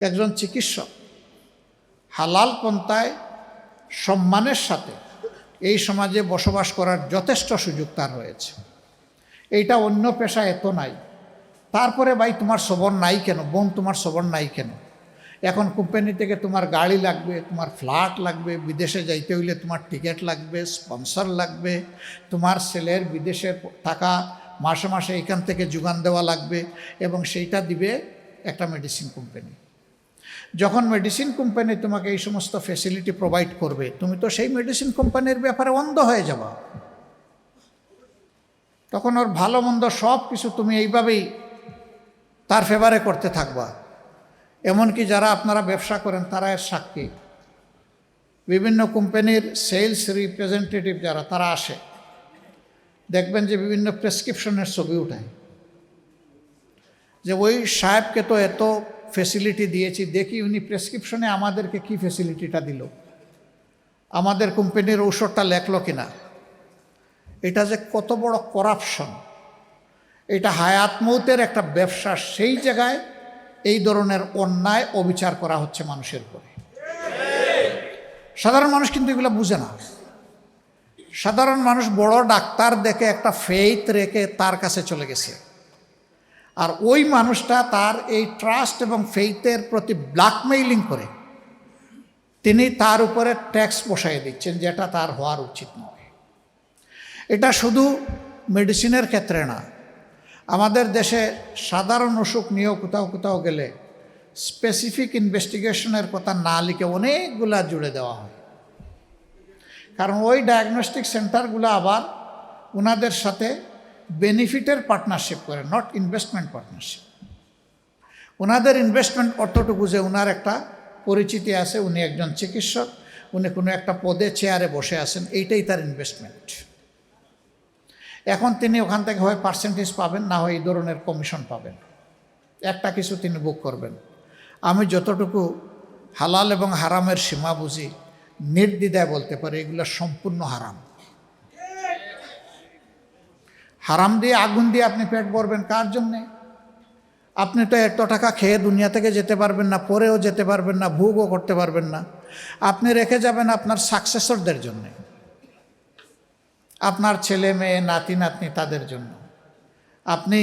একজন চিকিৎসক হালাল পন্থায় সম্মানের সাথে এই সমাজে বসবাস করার যথেষ্ট সুযোগ তার রয়েছে এইটা অন্য পেশা এত নাই। তারপরে ভাই তোমার সবর নাই কেন? বোন তোমার সবর নাই কেন? এখন কোম্পানি থেকে তোমার গাড়ি লাগবে, তোমার ফ্ল্যাট লাগবে, বিদেশে যাইতে হইলে তোমার টিকিট লাগবে, স্পন্সর লাগবে, তোমার ছেলের বিদেশের টাকা মাসে মাসে এখান থেকে যোগান দেওয়া লাগবে এবং সেইটা দিবে একটা মেডিসিন কোম্পানি যখন মেডিসিন কোম্পানি তোমাকে এই সমস্ত ফেসিলিটি প্রোভাইড করবে, তুমি তো সেই মেডিসিন কোম্পানির ব্যাপারে অন্ধ হয়ে যাবা। তখন ওর ভালো মন্দ সব কিছু তুমি এইভাবেই তার ফেভারে করতে থাকবা। এমনকি যারা আপনারা ব্যবসা করেন, তারা এর সাক্ষী। বিভিন্ন কোম্পানির সেলস রিপ্রেজেন্টেটিভ যারা, তারা আসে। দেখবেন যে বিভিন্ন প্রেসক্রিপশনের ছবি উঠায়। যে, ওই সাহেবকে তো এত ফেসিলিটি দিয়েছি, দেখি উনি প্রেসক্রিপশনে আমাদেরকে কি ফেসিলিটিটা দিল। আমাদের কোম্পানির ঔষধটা লেখলো কিনা। এটা যে কত বড় করাপশন এটা হায়াত মৌতের একটা ব্যবসা, সেই জায়গায় এই ধরনের অন্যায় অবিচার করা হচ্ছে মানুষের উপরে। সাধারণ মানুষ কিন্তু এগুলো বুঝে না। সাধারণ মানুষ বড় ডাক্তার দেখে একটা ফেইথ রেখে তার কাছে চলে গেছে। আর ওই মানুষটা তার এই ট্রাস্ট এবং ফেইথের প্রতি ব্ল্যাকমেইলিং করে, তিনি তার উপরে ট্যাক্স বসাই দিচ্ছেন যেটা তার হওয়ার উচিত নয়। এটা শুধু মেডিসিনের ক্ষেত্রে না, আমাদের দেশে সাধারণ অসুখ নিয়েও কোথাও কোথাও গেলে স্পেসিফিক ইনভেস্টিগেশনের কথা না লিখে অনেকগুলা জুড়ে দেওয়া হয়। কারণ ওই ডায়াগনস্টিক সেন্টারগুলো আবার ওনাদের সাথে বেনিফিটের পার্টনারশিপ করে নট ইনভেস্টমেন্ট পার্টনারশিপ ওনাদের ইনভেস্টমেন্ট অর্থটুকু যে ওনার একটা পরিচিতি আছে, উনি একজন চিকিৎসক, উনি কোনো একটা পদে চেয়ারে বসে আছেন, এইটাই তার ইনভেস্টমেন্ট এখন তিনি ওখান থেকে হয় পার্সেন্টেজ পাবেন, না হয় এই ধরনের কমিশন পাবেন। একটা কিছু তিনি বুক করবেন। আমি যতটুকু হালাল এবং হারামের সীমা বুঝি, নির্দ্বিধায় বলতে পারি, এগুলো সম্পূর্ণ হারাম। হারাম দিয়ে, আগুন দিয়ে আপনি পেট ভরবেন কার জন্যে? আপনি তো এত টাকা খেয়ে দুনিয়া থেকে যেতে পারবেন না, পরেও যেতে পারবেন না, ভোগও করতে পারবেন না। আপনি রেখে যাবেন আপনার সাকসেসরদের জন্যে। আপনার ছেলে, মেয়ে, নাতি, নাতনি তাদের জন্য। আপনি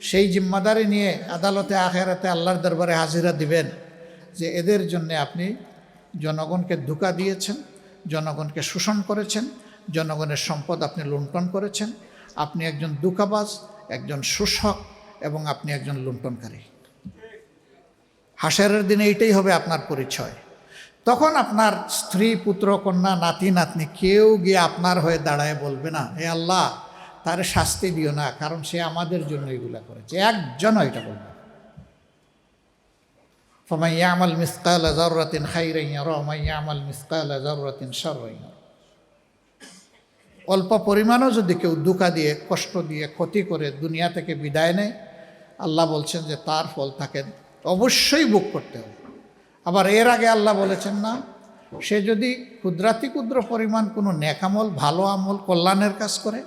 সেই জিম্মাদারি নিয়ে আদালতে, আখেরাতে আল্লাহর দরবারে হাজিরা দিবেন যে এদের জন্যে আপনি জনগণকে ধোকা দিয়েছেন, জনগণকে শোষণ করেছেন, জনগণের সম্পদ আপনি লুণ্ঠন করেছেন আপনি একজন দুকাবাজ, একজন শোষক এবং আপনি একজন লুণ্ঠনকারী। হাসারের দিনে এইটাই হবে আপনার পরিচয়। তখন আপনার স্ত্রী, পুত্র, কন্যা, নাতি, নাতনি কেউ গিয়ে আপনার হয়ে দাঁড়ায় বলবে না, হে আল্লাহ, তার শাস্তি দিও না, কারণ সে আমাদের জন্য এগুলা করেছে। একজন এটা বলবে। ফমাইয়া আমল মিসকাল জরুরাতিন খাই রাইয়া রমাইয়া আমল মিসকাল জরুরাতিন সর রইয়া অল্প পরিমাণও যদি কেউ দুঃখা দিয়ে, কষ্ট দিয়ে, ক্ষতি করে দুনিয়া থেকে বিদায় নেয়, আল্লাহ বলছেন যে তার ফল তাকে অবশ্যই বুক করতে হবে। আবার এর আগে আল্লাহ বলেছেন না, সে যদি ক্ষুদ্রাতি ক্ষুদ্র পরিমাণ কোনো নেকামল ভালো আমল, কল্যাণের কাজ করে,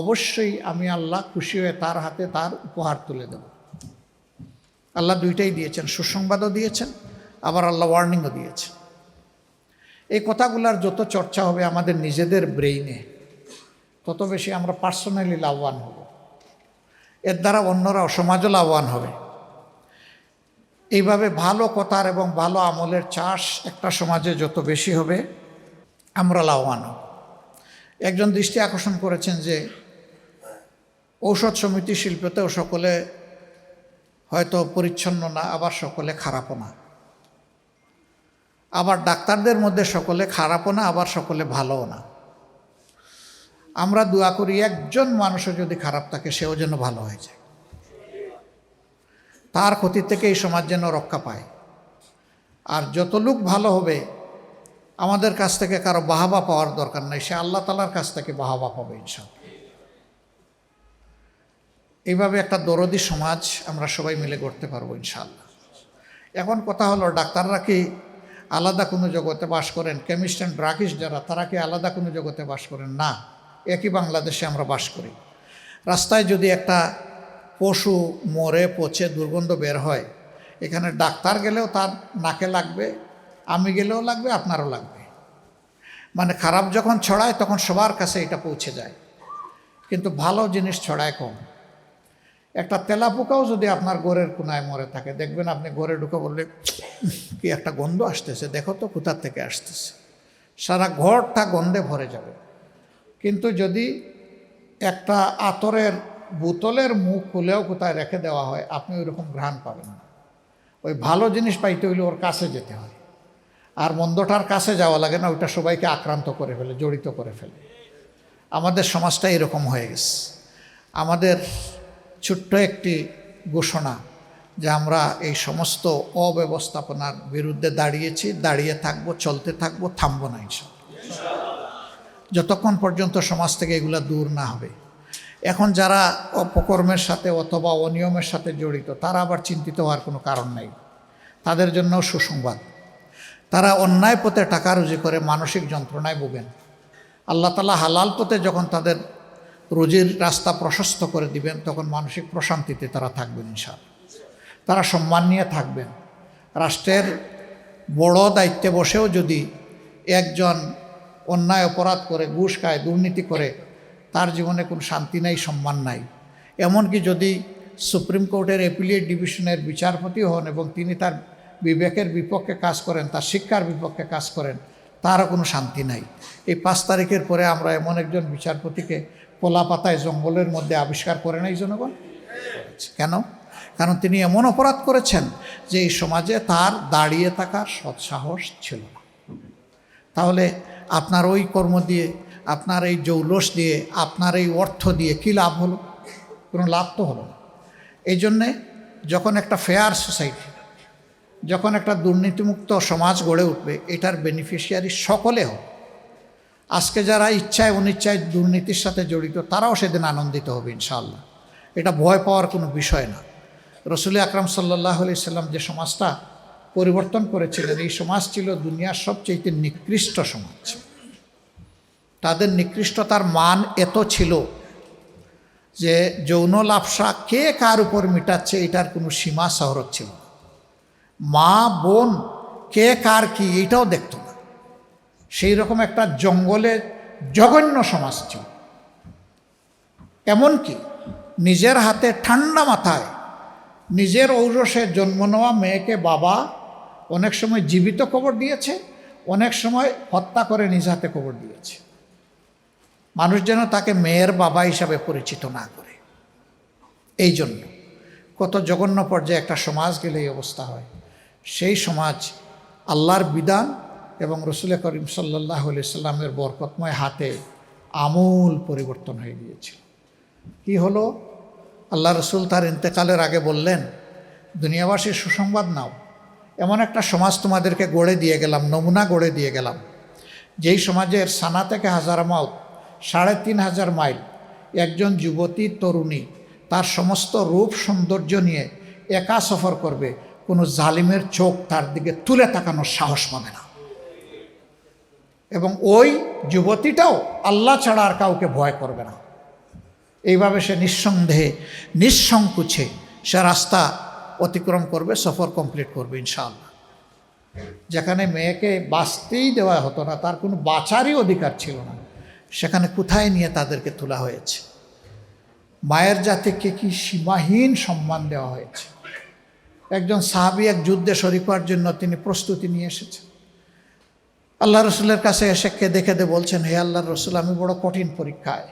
অবশ্যই আমি আল্লাহ খুশি হয়ে তার হাতে তার উপহার তুলে দেব। আল্লাহ দুইটাই দিয়েছেন, সুসংবাদও দিয়েছেন, আবার আল্লাহ ওয়ার্নিংও দিয়েছেন। এই কথাগুলার যত চর্চা হবে আমাদের নিজেদের ব্রেইনে তত বেশি আমরা পার্সোনালি লাভবান হব। এর দ্বারা অন্যরা সমাজও লাভবান হবে। এইভাবে ভালো কথার এবং ভালো আমলের চাষ একটা সমাজে যত বেশি হবে, আমরা লাভবান হব। একজন দৃষ্টি আকর্ষণ করেছেন যে, ঔষধ সমিতি শিল্পতেও সকলে হয়তো পরিচ্ছন্ন না, আবার সকলে খারাপও না। আবার ডাক্তারদের মধ্যে সকলে খারাপও না, আবার সকলে ভালোও না। আমরা দোয়া করি একজন মানুষও যদি খারাপ থাকে, সেও যেন ভালো হয়ে যায়। তার ক্ষতি থেকে এই সমাজ যেন রক্ষা পায়। আর যত লোক ভালো হবে, আমাদের কাছ থেকে কারও বাহাবা পাওয়ার দরকার নাই, সে আল্লাহ তালার কাছ থেকে বাহাবা পাবে ইনশাল্লাহ এইভাবে একটা দরদি সমাজ আমরা সবাই মিলে করতে পারব ইনশাল্লাহ এখন কথা হলো, ডাক্তাররা কি আলাদা কোনো জগতে বাস করেন? কেমিস্ট অ্যান্ড ড্রাগিস্ট যারা, তারা কি আলাদা কোনো জগতে বাস করেন? না। একই বাংলাদেশে আমরা বাস করি। রাস্তায় যদি একটা পশু মরে, পচে, দুর্গন্ধ বের হয়, এখানে ডাক্তার গেলেও তার নাকে লাগবে, আমি গেলেও লাগবে, আপনারও লাগবে। মানে খারাপ যখন ছড়ায়, তখন সবার কাছে এটা পৌঁছে যায়। কিন্তু ভালো জিনিস ছড়ায় কম। একটা তেলাপোকাও যদি আপনার গোড়ের কোনায় মরে থাকে, দেখবেন আপনি গোড়ে ঢুকে বললে, কি একটা গন্ধ আসতেছে, দেখো তো কোথার থেকে আসতেছে। সারা ঘরটা গন্ধে ভরে যাবে। কিন্তু যদি একটা আতরের বোতলের মুখ খুলেও কোথায় রেখে দেওয়া হয়, আপনি ওই রকম ঘ্রাণ পাবেন না। ওই ভালো জিনিস পাইতে হইলে ওর কাছে যেতে হয়। আর মন্দটার কাছে যাওয়া লাগে না, ওইটা সবাইকে আক্রান্ত করে ফেলে, জড়িত করে ফেলে। আমাদের সমাজটা এরকম হয়ে গেছে। আমাদের ছোট্ট একটি ঘোষণা যে আমরা এই সমস্ত অব্যবস্থাপনার বিরুদ্ধে দাঁড়িয়েছি, দাঁড়িয়ে থাকব, চলতে থাকব, থামবো না ইনশাল্লাহ। যতক্ষণ পর্যন্ত সমাজ থেকে এগুলো দূর না হবে। এখন যারা অপকর্মের সাথে অথবা অনিয়মের সাথে জড়িত, তারা আবার চিন্তিত হওয়ার কোনো কারণ নেই। তাদের জন্য সুসংবাদ। তারা অন্যায় পথে টাকা রুজি করে মানসিক যন্ত্রণায় ভোগেন। আল্লাহ তালা হালাল পথে যখন তাদের রুজির রাস্তা প্রশস্ত করে দিবেন, তখন মানসিক প্রশান্তিতে তারা থাকবেন ইনশাল তারা সম্মান নিয়ে থাকবেন। রাষ্ট্রের বড় দায়িত্বে বসেও যদি একজন অন্যায় অপরাধ করে, ঘুষ খায়, দুর্নীতি করে, তার জীবনে কোনো শান্তি নাই, সম্মান নাই। এমনকি যদি সুপ্রিম কোর্টের অ্যাপিলিয়েট ডিভিশনের বিচারপতি হন এবং তিনি তার বিবেকের বিপক্ষে কাজ করেন, তার শিক্ষার বিপক্ষে কাজ করেন, তারও কোনো শান্তি নাই। এই পাঁচ তারিখের পরে আমরা এমন একজন বিচারপতিকে পোলা পাতায় জঙ্গলের মধ্যে আবিষ্কার করে নাই, জনগণ? কেন? কারণ তিনি এমন অপরাধ করেছেন যে এই সমাজে তার দাঁড়িয়ে থাকার সৎসাহস ছিল না। তাহলে আপনার ওই কর্ম দিয়ে, আপনার এই জৌলস দিয়ে, আপনার এই অর্থ দিয়ে কী লাভ হলো? কোনো লাভ তো হলো না। এই জন্যে যখন একটা ফেয়ার সোসাইটি যখন একটা দুর্নীতিমুক্ত সমাজ গড়ে উঠবে, এটার বেনিফিশিয়ারি সকলে হোক আজকে যারা ইচ্ছায় অনিচ্ছায় দুর্নীতির সাথে জড়িত, তারাও সেদিন আনন্দিত হবে ইনশাআল্লাহ। এটা ভয় পাওয়ার কোনো বিষয় না। রসুল আকরাম সাল্লাহ আলি সাল্লাম যে সমাজটা পরিবর্তন করেছিলেন। এই সমাজ ছিল দুনিয়ার সবচেয়ে নিকৃষ্ট সমাজ। তাদের নিকৃষ্টতার মান এত ছিল যে যৌন লাভসা কে কার উপর মিটাচ্ছে এটার কোনো সীমা শহরত ছিল মা, বোন কে কার কি এইটাও দেখত না। সেই রকম একটা জঙ্গলে জঘন্য সমাজ ছিল। এমনকি নিজের হাতে ঠান্ডা মাথায় নিজের ঔরসে জন্ম নেওয়া মেয়েকে বাবা অনেক সময় জীবিত কবর দিয়েছে, অনেক সময় হত্যা করে নিজ হাতে কবর দিয়েছে। মানুষ যেন তাকে মেয়ের বাবা হিসাবে পরিচিত না করে। এই জন্য কত জঘন্য পর্যায়ে একটা সমাজ গেলে এই অবস্থা হয়। সেই সমাজ আল্লাহর বিধান এবং রসুল করিম সাল্লাহ সাল্লামের বরকতময় হাতে আমূল পরিবর্তন হয়ে গিয়েছিল। কি হলো? আল্লাহ রসুল তার ইন্তেকালের আগে বললেন, দুনিয়াবাসীর সুসংবাদ নাও। এমন একটা সমাজ তোমাদেরকে গড়ে দিয়ে গেলাম, নমুনা গড়ে দিয়ে গেলাম। যেই সমাজের সানা থেকে হাজার হাজারামাউত সাড়ে তিন হাজার মাইল, একজন যুবতী, তরুণী, তার সমস্ত রূপ সৌন্দর্য নিয়ে একা সফর করবে, কোনো জালিমের চোখ তার দিকে তুলে তাকানোর সাহস পাবে না। এবং ওই যুবতীটাও আল্লাহ ছাড়া আর কাউকে ভয় করবে না। এইভাবে সে নিঃসন্দেহে, নিঃসংকুচে সে রাস্তা অতিক্রম করবে, সফর কমপ্লিট করবে, ইনশাআল্লাহ। যেখানে মেয়েকে বাঁচতেই দেওয়া হতো না, তার কোনো বাঁচারই অধিকার ছিল না। সেখানে কোথায় নিয়ে তাদেরকে তোলা হয়েছে? মায়ের জাতিকে কি সীমাহীন সম্মান দেওয়া হয়েছে? একজন সাহাবি এক যুদ্ধে শরিক হওয়ার জন্য তিনি প্রস্তুতি নিয়ে এসেছেন। আল্লাহ রসুলের কাছে এসে কেঁদে কেঁদে বলছেন, হে আল্লাহ রসুল, আমি বড় কঠিন পরীক্ষায়।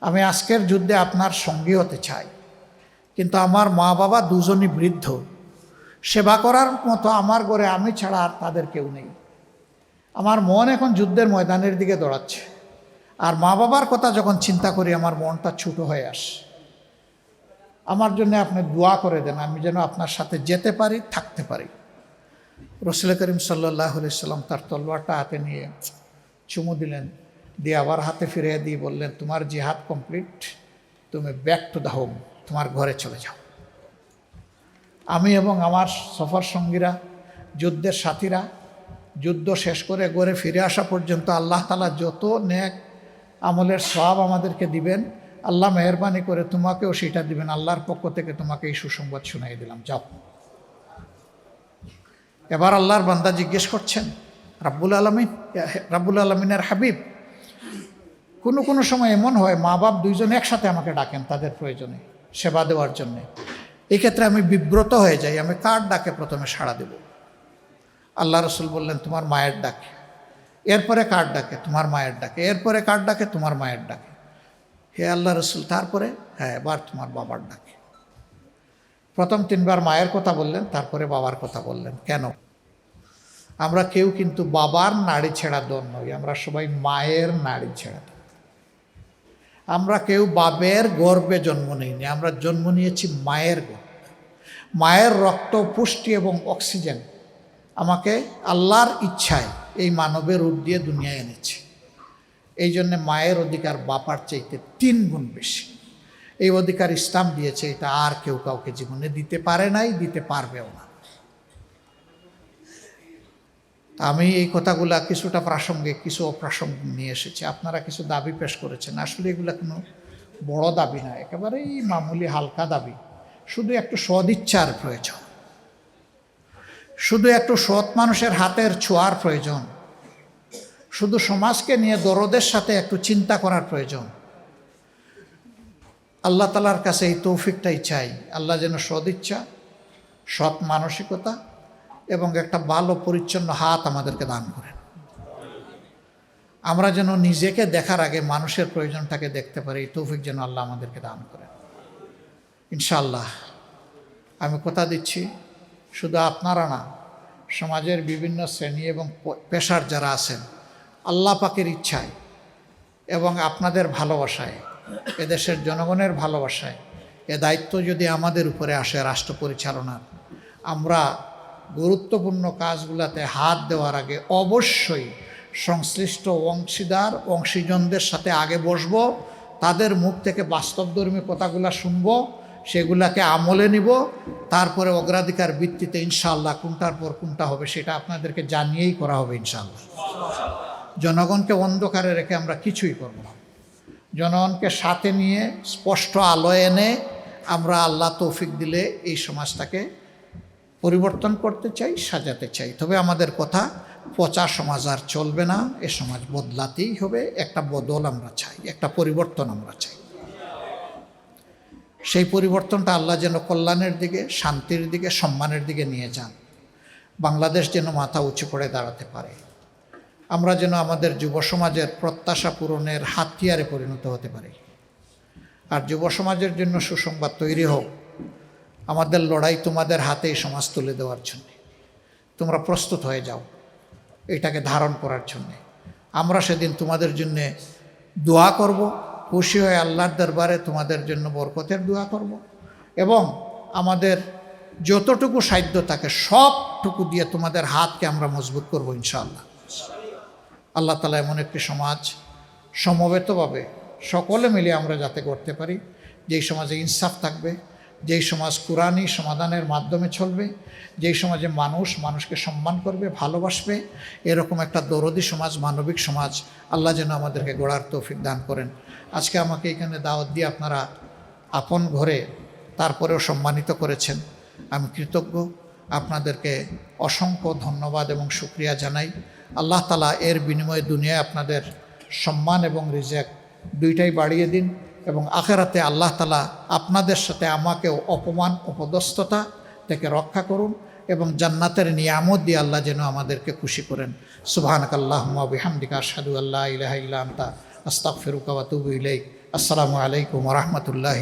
আমি আজকের যুদ্ধে আপনার সঙ্গী হতে চাই। কিন্তু আমার মা বাবা দুজনই বৃদ্ধ। সেবা করার মতো আমার ঘরে আমি ছাড়া আর তাদের কেউ নেই। আমার মন এখন যুদ্ধের ময়দানের দিকে দৌড়াচ্ছে। আর মা বাবার কথা যখন চিন্তা করি, আমার মনটা ছোটো হয়ে আসে। আমার জন্য আপনি দোয়া করে দেন, আমি যেন আপনার সাথে যেতে পারি, থাকতে পারি। রসুল করিম সাল্লাহ সাল্লাম তার তলোয়ারটা হাতে নিয়ে চুমু দিলেন, দিয়ে আবার হাতে ফিরিয়ে দিয়ে বললেন, তোমার জিহাদ কমপ্লিট, তুমি ব্যাক টু দ্য হোম। তোমার ঘরে চলে যাও। আমি এবং আমার সফর সঙ্গীরা, যুদ্ধের সাথীরা, যুদ্ধ শেষ করে গড়ে ফিরে আসা পর্যন্ত আল্লাহ তালা যত নেক আমলের সব আমাদেরকে দিবেন, আল্লাহ মেহরবানি করে তোমাকেও সেটা দিবেন। আল্লাহর পক্ষ থেকে তোমাকে এই সুসংবাদ শুনাই দিলাম। যাও। এবার আল্লাহর বান্দা জিজ্ঞেস করছেন, রাব্বুল আলমিন, রাব্বুল আলমিনের হাবিব, কোনো কোনো সময় এমন হয় মা বাপ দুইজন একসাথে আমাকে ডাকেন, তাদের প্রয়োজনে? সেবা দেওয়ার জন্যে। এক্ষেত্রে আমি বিব্রত হয়ে যাই, আমি কার ডাকে প্রথমে সাড়া দেব? আল্লাহ রসুল বললেন, তোমার মায়ের ডাকে। এরপরে কার ডাকে? তোমার মায়ের ডাকে। এরপরে কার ডাকে? তোমার মায়ের ডাকে। হে আল্লাহ রসুল, তারপরে? হ্যাঁ এবার তোমার বাবার ডাকে। প্রথম তিনবার মায়ের কথা বললেন, তারপরে বাবার কথা বললেন। কেন? আমরা কেউ কিন্তু বাবার নাড়ি ছেঁড়া দন নই, আমরা সবাই মায়ের নাড়ি ছেঁড়া। আমরা কেউ বাবের গর্বে জন্ম নিইনি, আমরা জন্ম নিয়েছি মায়ের গর্বে মায়ের রক্ত, পুষ্টি এবং অক্সিজেন আমাকে আল্লাহর ইচ্ছায় এই মানবের রূপ দিয়ে দুনিয়ায় এনেছে। এই জন্যে মায়ের অধিকার বাপার চাইতে তিন গুণ বেশি। এই অধিকার ইসলাম দিয়েছে, এটা আর কেউ কাউকে জীবনে দিতে পারে নাই, দিতে পারবেও না। আমি এই কথাগুলা কিছুটা প্রাসঙ্গিক, কিছু অপ্রাসঙ্গিক নিয়ে এসেছি। আপনারা কিছু দাবি পেশ করেছেন। আসলে এগুলো কোনো বড় দাবি না, একেবারেই মামুলি হালকা দাবি। শুধু একটু সদিচ্ছার প্রয়োজন। শুধু একটু সৎ মানুষের হাতের ছোঁয়ার প্রয়োজন। শুধু সমাজকে নিয়ে দরদের সাথে একটু চিন্তা করার প্রয়োজন। আল্লাহ তালার কাছে এই তৌফিকটাই চাই। আল্লাহ যেন সদিচ্ছা, সৎ মানসিকতা এবং একটা ভালো পরিচ্ছন্ন হাত আমাদেরকে দান করেন। আমরা যেন নিজেকে দেখার আগে মানুষের প্রয়োজনটাকে দেখতে পারি তৌফিক যেন আল্লাহ আমাদেরকে দান করেন। ইনশাল্লাহ আমি কথা দিচ্ছি, শুধু আপনারা না, সমাজের বিভিন্ন শ্রেণি এবং পেশার যারা আছেন, আল্লাহ পাকের ইচ্ছায় এবং আপনাদের ভালোবাসায়, এদেশের জনগণের ভালোবাসায়, এ দায়িত্ব যদি আমাদের উপরে আসে রাষ্ট্র পরিচালনার, আমরা গুরুত্বপূর্ণ কাজগুলোতে হাত দেওয়ার আগে অবশ্যই সংশ্লিষ্ট অংশীদার, অংশীজনদের সাথে আগে বসবো, তাদের মুখ থেকে বাস্তবধর্মী কথাগুলো শুনব, সেগুলাকে আমলে নিব, তারপরে অগ্রাধিকার ভিত্তিতে ইনশাল্লাহ কোনটার পর কোনটা হবে সেটা আপনাদেরকে জানিয়েই করা হবে ইনশাল্লাহ জনগণকে অন্ধকারে রেখে আমরা কিছুই করব না। জনগণকে সাথে নিয়ে স্পষ্ট আলো এনে আমরা আল্লাহ তৌফিক দিলে এই সমাজটাকে পরিবর্তন করতে চাই, সাজাতে চাই। তবে আমাদের কথা, পচা সমাজ আর চলবে না, এ সমাজ বদলাতেই হবে, একটা বদল আমরা চাই, একটা পরিবর্তন আমরা চাই। সেই পরিবর্তনটা আল্লাহ যেন কল্যাণের দিকে, শান্তির দিকে, সম্মানের দিকে নিয়ে যান। বাংলাদেশ যেন মাথা উঁচু করে দাঁড়াতে পারে। আমরা যেন আমাদের যুব সমাজের প্রত্যাশা পূরণের হাতিয়ারে পরিণত হতে পারি। আর যুব সমাজের জন্য সুসংবাদ তৈরি হোক আমাদের লড়াই তোমাদের হাতে সমাজ তুলে দেওয়ার জন্য। তোমরা প্রস্তুত হয়ে যাও এটাকে ধারণ করার জন্যে। আমরা সেদিন তোমাদের জন্য দোয়া করব। খুশি হয়ে আল্লাহর দরবারে তোমাদের জন্য বরকতের দোয়া করব। এবং আমাদের যতটুকু সাধ্য থাকে সবটুকু দিয়ে তোমাদের হাতকে আমরা মজবুত করব ইনশাআল্লাহ। আল্লাহ তালা এমন একটি সমাজ সমবেতভাবে সকলে মিলে আমরা যাতে করতে পারি। যেই সমাজে ইনসাফ থাকবে যেই সমাজ কোরআনই সমাধানের মাধ্যমে চলবে, যেই সমাজে মানুষ মানুষকে সম্মান করবে, ভালোবাসবে, এরকম একটা দরদি সমাজ, মানবিক সমাজ আল্লাহ যেন আমাদেরকে গড়ার তৌফিক দান করেন। আজকে আমাকে এখানে দাওয়াত দিয়ে আপনারা আপন ঘরে তারপরেও সম্মানিত করেছেন। আমি কৃতজ্ঞ। আপনাদেরকে অসংখ্য ধন্যবাদ এবং শুক্রিয়া জানাই। আল্লাহ তালা এর বিনিময়ে দুনিয়ায় আপনাদের সম্মান এবং রিজেক্ট দুইটাই বাড়িয়ে দিন। এবং আখেরাতে আল্লাহ তালা আপনাদের সাথে আমাকেও অপমান, অপদস্থতা থেকে রক্ষা করুন এবং জান্নাতের নিয়ামত দিয়ে আল্লাহ যেন আমাদেরকে খুশি করেন। সুবাহানক আল্লাহ বিহামদিকা সাদু আল্লাহ ইলাহ ইল্লা আস্তাক ফেরুকা ওয়াতুবু ইলাইক। আসসালামু আলাইকুম রহমতুল্লাহ